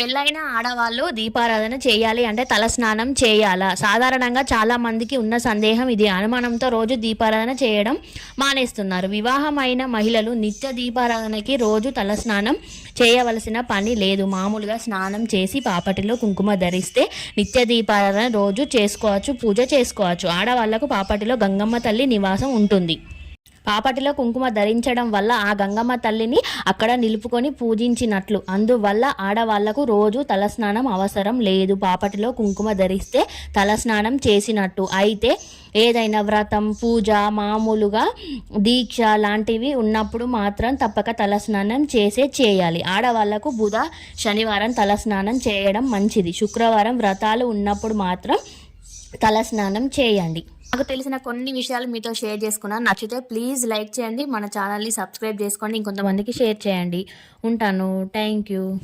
పెళ్ళైన ఆడవాళ్ళు దీపారాధన చేయాలి అంటే తల స్నానం చేయాలా? సాధారణంగా చాలా మందికి ఉన్న సందేహం ఇది. అనుమానంతో రోజు దీపారాధన చేయడం మానేస్తున్నారు. వివాహమైన మహిళలు నిత్య దీపారాధనకి రోజు తల స్నానం చేయవలసిన పని లేదు. మామూలుగా స్నానం చేసి పాపటిలో కుంకుమ ధరిస్తే నిత్య దీపారాధన రోజు చేసుకోవచ్చు పూజ చేసుకోవచ్చు. ఆడవాళ్ళకు పాపటిలో గంగమ్మ తల్లి నివాసం ఉంటుంది. పాపటిలో కుంకుమ ధరించడం వల్ల ఆ గంగమ్మ తల్లిని అక్కడ నిలుపుకొని పూజించినట్లు. అందువల్ల ఆడవాళ్ళకు రోజు తలస్నానం అవసరం లేదు. పాపటిలో కుంకుమ ధరిస్తే తలస్నానం చేసినట్టు. అయితే ఏదైనా వ్రతం పూజ మామూలుగా దీక్ష లాంటివి ఉన్నప్పుడు మాత్రం తప్పక తలస్నానం చేసే చేయాలి. ఆడవాళ్ళకు బుధ శనివారం తలస్నానం చేయడం మంచిది. శుక్రవారం వ్రతాలు ఉన్నప్పుడు మాత్రం తలస్నానం చేయండి. నాకు తెలిసిన కొన్ని విషయాలు మీతో షేర్ చేసుకున్నాను నచ్చితే ప్లీజ్ లైక్ చేయండి. మన ఛానల్ని సబ్స్క్రైబ్ చేసుకోండి. ఇంకొంతమందికి షేర్ చేయండి. ఉంటాను. Thank you.